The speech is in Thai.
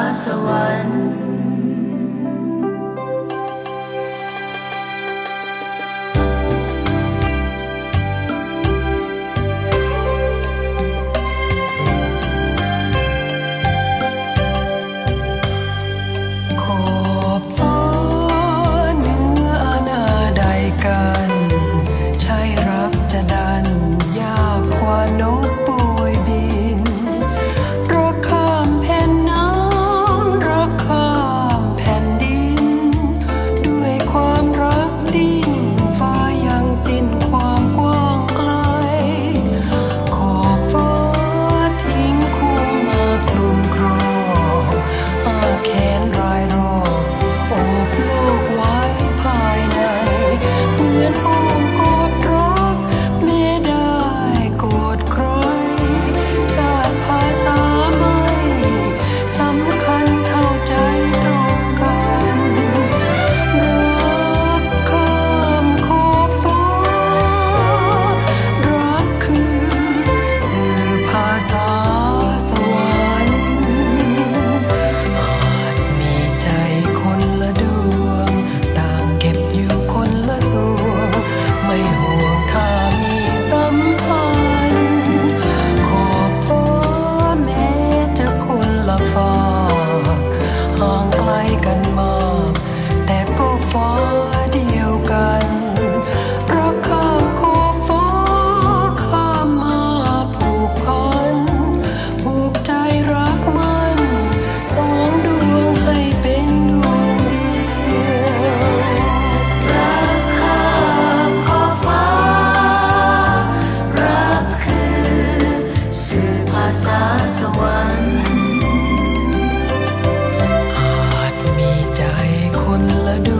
was a one. สวรรค์อาจมีใจคนละดวง